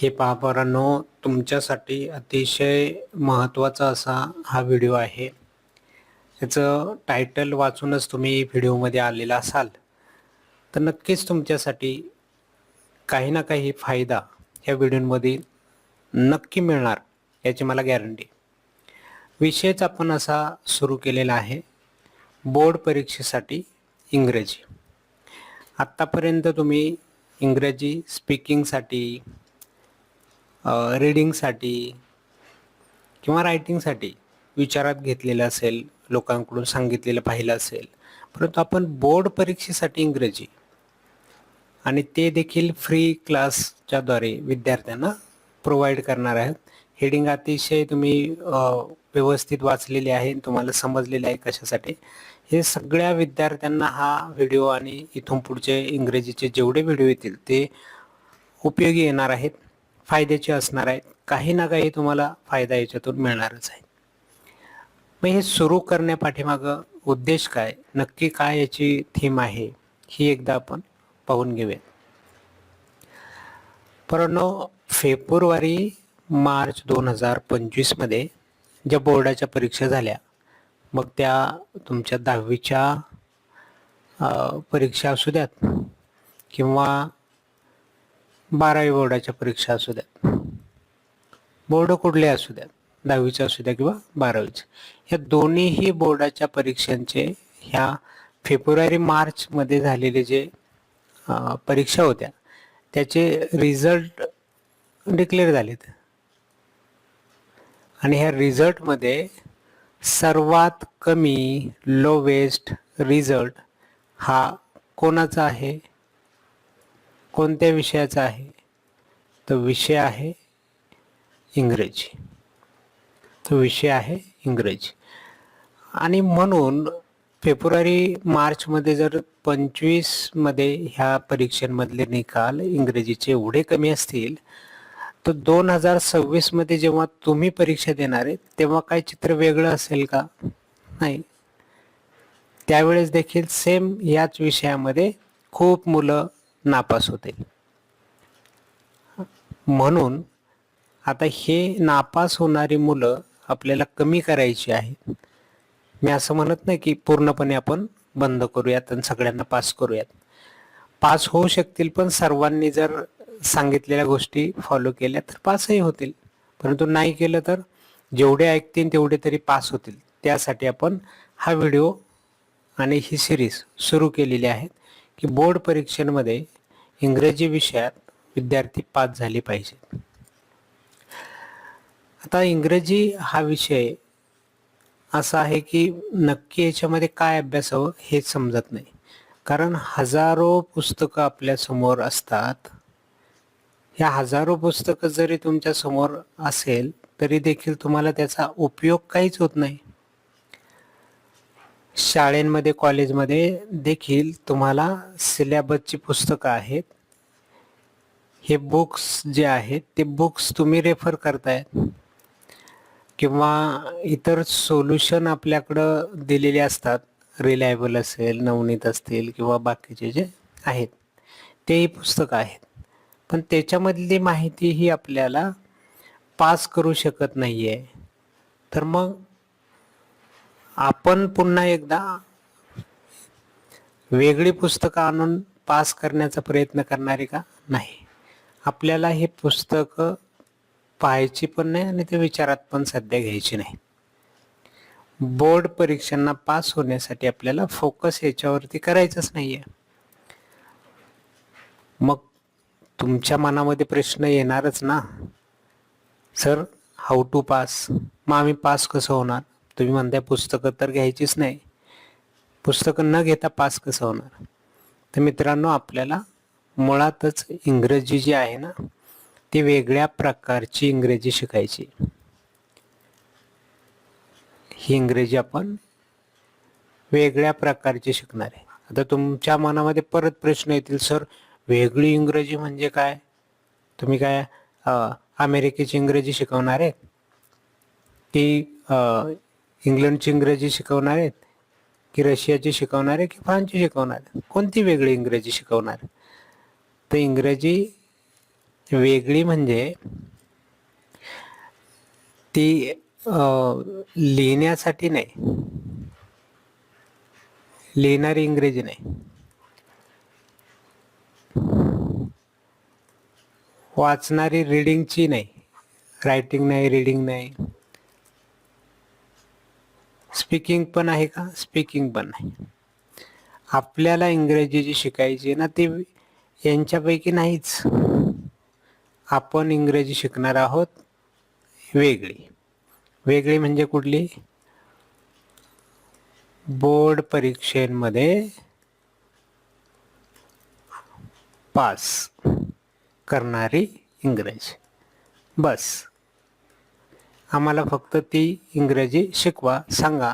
हे पहा तुमच्यासाठी अतिशय महत्त्वाचा असा हा व्हिडिओ आहे. याचं टायटल वाचूनच तुम्ही व्हिडिओमध्ये आलेला असाल. तर नक्कीच तुमच्यासाठी काही ना काही फायदा ह्या व्हिडिओमध्ये नक्की मिळणार याची मला गॅरंटी विषयच आपण असा सुरू केलेला आहे बोर्ड परीक्षेसाठी इंग्रजी. आत्तापर्यंत तुम्ही इंग्रजी स्पीकिंगसाठी रीडिंगसाठी किंवा रायटिंगसाठी विचारात घेतलेलं असेल लोकांकडून सांगितलेलं पाहिलं असेल परंतु आपण बोर्ड परीक्षेसाठी इंग्रजी आणि ते देखील फ्री क्लासच्याद्वारे विद्यार्थ्यांना प्रोव्हाइड करणार आहेत. हेडिंग अतिशय तुम्ही व्यवस्थित वाचलेली आहे तुम्हाला समजलेले आहे कशासाठी. हे सगळ्या विद्यार्थ्यांना हा व्हिडिओ आणि इथून पुढचे इंग्रजीचे जेवढे व्हिडिओ येतील ते उपयोगी येणार आहेत. फायद्याचे असणार आहेत. काही ना काही तुम्हाला फायदा याच्यातून मिळणारच आहे. मग हे सुरू करण्यापाठीमागं उद्देश काय? नक्की काय याची थीम आहे? ही एकदा आपण पाहून घेऊया परंतु फेब्रुवारी मार्च दोन हजार पंचवीसमध्ये ज्या बोर्डाच्या परीक्षा झाल्या मग त्या तुमच्या दहावीच्या परीक्षा असू द्यात किंवा बारावी बोर्डाच्या परीक्षा असू द्या. बोर्ड कुठले असू द्यात दहावीचे असू द्या किंवा बारावीचे. या दोन्हीही बोर्डाच्या परीक्षांचे ह्या फेब्रुवारी मार्चमध्ये झालेले जे परीक्षा होत्या त्याचे रिझल्ट डिक्लेअर झालेत. आणि ह्या रिझल्टमध्ये सर्वात कमी लोवेस्ट रिझल्ट हा कोणाचा आहे? कोणत्या विषयाचा आहे? तो विषय आहे इंग्रजी. तो विषय आहे इंग्रजी. आणि म्हणून फेब्रुवारी मार्चमध्ये जर पंचवीसमध्ये ह्या परीक्षांमधले निकाल इंग्रजीचे एवढे कमी असतील तर दोन हजार सव्वीसमध्ये जेव्हा तुम्ही परीक्षा देणार आहे तेव्हा काय चित्र वेगळं असेल का? नाही. त्यावेळेस देखील सेम याच विषयामध्ये खूप मुलं नापास होतील. म्हणून आता हे नापास होणारी मुलं आपल्याला कमी करायची आहेत. मी असं म्हणत नाही की पूर्णपणे आपण बंद करूयात आणि सगळ्यांना पास करूयात. पास होऊ शकतील पण सर्वांनी जर सांगितलेल्या गोष्टी फॉलो केल्या तर पासही होतील. परंतु नाही केलं तर जेवढे ऐकतील तेवढे तरी पास होतील. त्यासाठी आपण हा व्हिडिओ आणि ही सिरीज सुरू केलेली आहेत की बोर्ड परीक्षेमध्ये इंग्रजी विषयात विद्यार्थी पास झाले पाहिजेत. आता इंग्रजी हा विषय असा आहे की नक्की याच्यामध्ये काय अभ्यासावं हेच समजत नाही. कारण हजारो पुस्तकं आपल्यासमोर असतात. ह्या हजारो पुस्तकं जरी तुमच्यासमोर असेल तरी देखील तुम्हाला त्याचा उपयोग काहीच होत नाही. शाळेंमध्ये कॉलेजमध्ये देखील तुम्हाला सिलेबसची पुस्तकं आहेत. हे बुक्स जे आहेत ते बुक्स तुम्ही रेफर करतायत. किंवा इतर सोल्युशन आपल्याकडं दिलेले असतात. रिलायबल असेल नवनीत असतील किंवा बाकीचे जे आहेत तेही पुस्तकं आहेत. पण त्याच्यामधली माहिती ही आपल्याला पास करू शकत नाही आहे तर मग आपण पुन्हा एकदा वेगळी पुस्तकं आणून पास करण्याचा प्रयत्न करणारे का? नाही. आपल्याला हे पुस्तकं पाहायची पण नाही आणि ते विचारात पण सध्या घ्यायची नाही. बोर्ड परीक्षांना पास होण्यासाठी आपल्याला फोकस याच्यावरती करायचंच आहे मग तुमच्या मनामध्ये प्रश्न येणारच ना? सर हाऊ टू पास मग आम्ही पास कसं होणार? तुम्ही म्हणताय पुस्तकं तर घ्यायचीच नाही. पुस्तकं न घेता पास कसं होणार? तर मित्रांनो आपल्याला मुळातच इंग्रजी जी आहे ना ती वेगळ्या प्रकारची इंग्रजी शिकायची. ही इंग्रजी आपण वेगळ्या प्रकारची शिकणार आहे. आता तुमच्या मनामध्ये परत प्रश्न येतील सर वेगळी इंग्रजी म्हणजे काय? तुम्ही काय अमेरिकेची इंग्रजी शिकवणार आहे? की इंग्लंडची इंग्रजी शिकवणार आहेत की रशियाची शिकवणार आहे की फ्रान्सची शिकवणार आहे कोणती वेगळी इंग्रजी शिकवणार? तर इंग्रजी वेगळी म्हणजे ती लिहिण्यासाठी नाही. लिहिणारी इंग्रजी नाही. वाचणारी रिडिंगची नाही. रायटिंग नाही रिडिंग नाही. स्पीकिंग पण आहे का? स्पीकिंग पण नाही आपल्याला इंग्रजी जी शिकायची ना ती यांच्यापैकी नाहीच. आपण इंग्रजी शिकणार आहोत वेगळी. वेगळी म्हणजे कुठली? बोर्ड परीक्षेमध्ये पास करणारी इंग्रजी. बस. आम्हाला फक्त ती इंग्रजी शिकवा सांगा.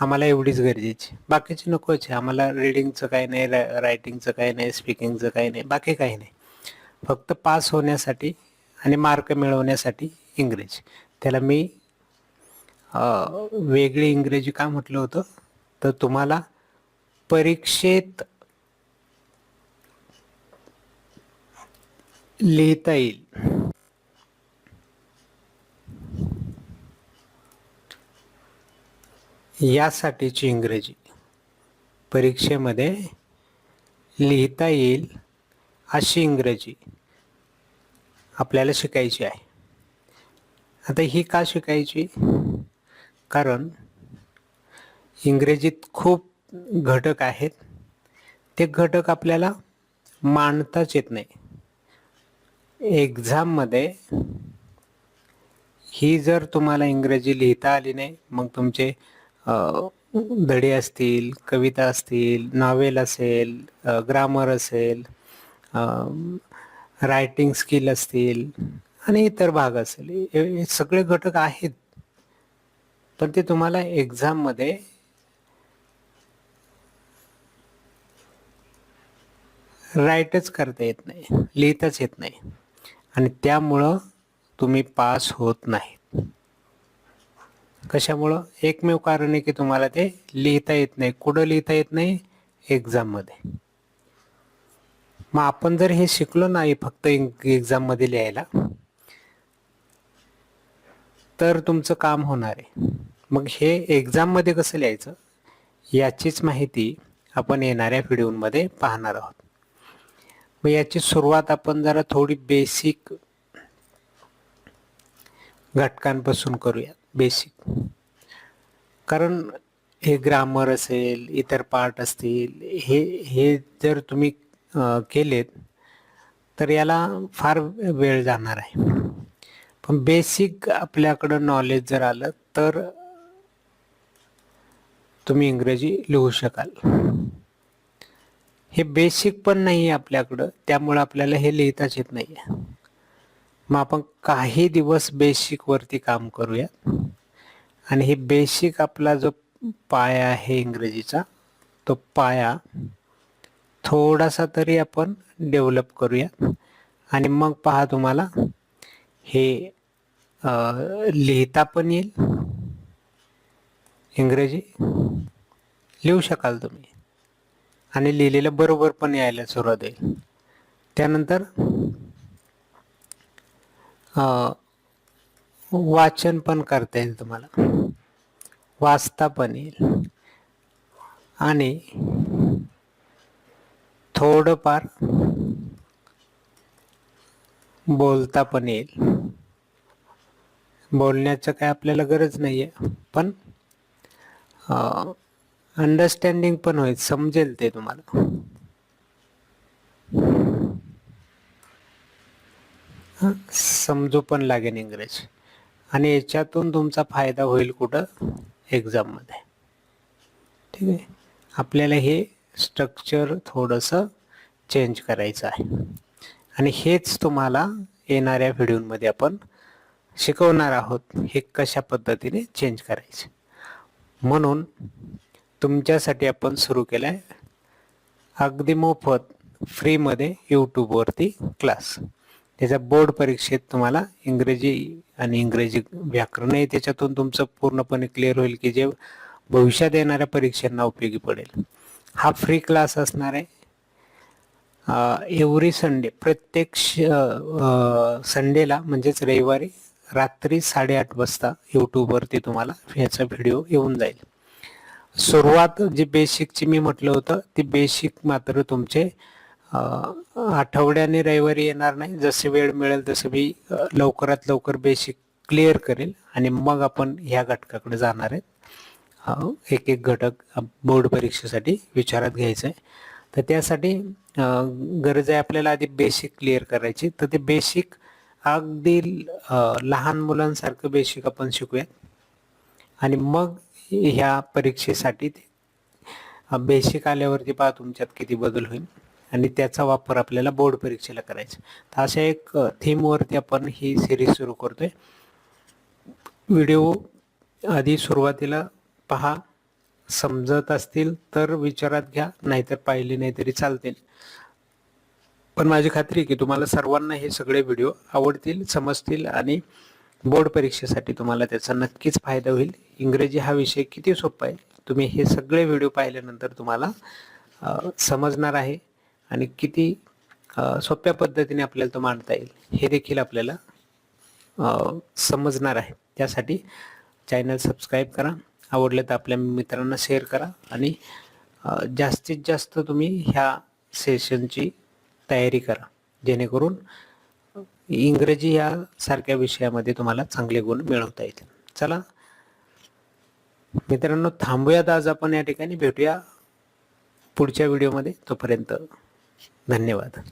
आम्हाला एवढीच गरजेची. बाकीची नकोच. आहे आम्हाला रिडिंगचं काही नाही रा रायटिंगचं काही नाही स्पीकिंगचं काही नाही बाकी काही नाही. फक्त पास होण्यासाठी आणि मार्क मिळवण्यासाठी इंग्रजी. त्याला मी वेगळी इंग्रजी का म्हटलं होतं? तर तुम्हाला परीक्षेत लिहिता येईल. यासाठीची इंग्रजी. परीक्षेमध्ये लिहिता येईल अशी इंग्रजी आपल्याला शिकायची आहे. आता ही का शिकायची? कारण इंग्रजीत खूप घटक आहेत. ते घटक आपल्याला मांडताच येत नाही. एक्झाममध्ये ही जर तुम्हाला इंग्रजी लिहिता आली नाही मग तुमचे धडे असतील कविता असतील नॉवेल असेल ग्रामर असेल रायटिंग स्किल असतील आणि इतर भाग असेल. हे सगळे घटक आहेत. पण ते तुम्हाला एक्झाममध्ये राईटच करता येत नाही लिहिताच येत नाही. आणि त्यामुळं तुम्ही पास होत नाहीत. कशामुळं? एकमेव कारण आहे की तुम्हाला ते लिहिता येत नाही. कुठं लिहिता येत नाही? एक्झाममध्ये मग आपण जर हे शिकलो नाही फक्त एक्झाममध्ये लिहायला तर तुमचं काम होणार आहे. मग हे एक्झाममध्ये कसं लिहायचं? याचीच माहिती आपण येणाऱ्या व्हिडिओमध्ये पाहणार आहोत. मग याची सुरुवात आपण जरा थोडी बेसिक घटकांपासून करूयात. बेसिक कारण हे ग्रामर असेल इतर पार्ट असतील हे हे जर तुम्ही केलेत तर याला फार वेळ जाणार आहे. पण बेसिक आपल्याकडं नॉलेज जर आलं तर तुम्ही इंग्रजी लिहू शकाल. हे बेसिक पण नाही आहे आपल्याकडं त्यामुळं आपल्याला हे लिहिताच येत नाही आहे मग आपण काही दिवस बेसिकवरती काम करूया आणि हे बेसिक आपला जो पाया आहे इंग्रजीचा तो पाया थोडासा तरी आपण डेव्हलप करूया आणि मग पहा तुम्हाला हे लिहिता पण येईल. इंग्रजी. लिहू शकाल तुम्ही. आणि लिहिलेलं बरोबर पण यायला सुरुवात होईल. त्यानंतर वाचन पण करता येईल तुम्हाला. वाचता पण येईल. आणि थोडंफार बोलता पण येईल. बोलण्याचं काय आपल्याला गरज नाही आहे पण अंडरस्टँडिंग पण होईल समजेल ते तुम्हाला हं, समजू पण लागेल इंग्रज. आणि याच्यातून तुमचा फायदा होईल कुठं? एक्झाममध्ये ठीक आहे? आपल्याला हे स्ट्रक्चर थोडंसं चेंज करायचं आहे. आणि हेच तुम्हाला येणाऱ्या व्हिडिओमध्ये आपण शिकवणार आहोत. हे कशा पद्धतीने चेंज करायचे? म्हणून तुमच्यासाठी आपण सुरू केलं आहे अगदी मोफत फ्रीमध्ये यूट्यूबवरती क्लास त्याच्या बोर्ड परीक्षेत तुम्हाला इंग्रजी आणि इंग्रजी व्याकरणही त्याच्यातून तुमचं पूर्णपणे क्लिअर होईल की जे भविष्यात येणाऱ्या परीक्षांना उपयोगी पडेल. हा फ्री क्लास असणार आहे. एव्हरी संडे प्रत्येक संडेला म्हणजेच रविवारी रात्री साडेआठ वाजता यूट्यूबवरती तुम्हाला ह्याचा व्हिडिओ येऊन जाईल. सुरुवात जी बेसिकची मी म्हटलं होतं ती बेसिक मात्र तुमचे आठवड्याने रविवारी येणार नाही. जसे वेळ मिळेल तसं मी लवकरात लवकर बेसिक क्लिअर करेल आणि मग आपण ह्या घटकाकडे जाणार आहेत. एक एक घटक बोर्ड परीक्षेसाठी विचारात घ्यायचं आहे. तर त्यासाठी गरज आहे आपल्याला आधी बेसिक क्लिअर करायची. तर ते बेसिक अगदी लहान मुलांसारखं बेसिक आपण शिकूया आणि मग ह्या परीक्षेसाठी बेसिक आल्यावरती पहा तुमच्यात किती बदल होईल. आणि त्याचा वापर आपल्याला बोर्ड परीक्षेला करायचा. तर अशा एक थीमवरती आपण ही सिरीज सुरू करतोय. व्हिडिओ आधी सुरुवातीला पहा. समजत असतील तर विचारात घ्या नाहीतर पाहिले नाही तरी चालतील. पण माझी खात्री आहे की तुम्हाला सर्वांना हे सगळे व्हिडिओ आवडतील समजतील आणि बोर्ड परीक्षेसाठी तुम्हाला त्याचा नक्कीच फायदा होईल. इंग्रजी हा विषय किती सोपा आहे? तुम्ही हे सगळे व्हिडिओ पाहिल्यानंतर तुम्हाला समजणार आहे. आणि किती सोप्या पद्धतीने आपल्याला तो मांडता येईल हे देखील आपल्याला समजणार आहे. त्यासाठी चॅनल सबस्क्राईब करा. आवडलं तर आपल्या मित्रांना शेअर करा आणि जास्तीत जास्त तुम्ही ह्या सेशनची तयारी करा. जेणेकरून इंग्रजी या सारख्या विषयामध्ये तुम्हाला चांगले गुण मिळवता येतील. चला मित्रांनो थांबूयात आज आपण या ठिकाणी. भेटूया पुढच्या व्हिडिओमध्ये तोपर्यंत धन्यवाद.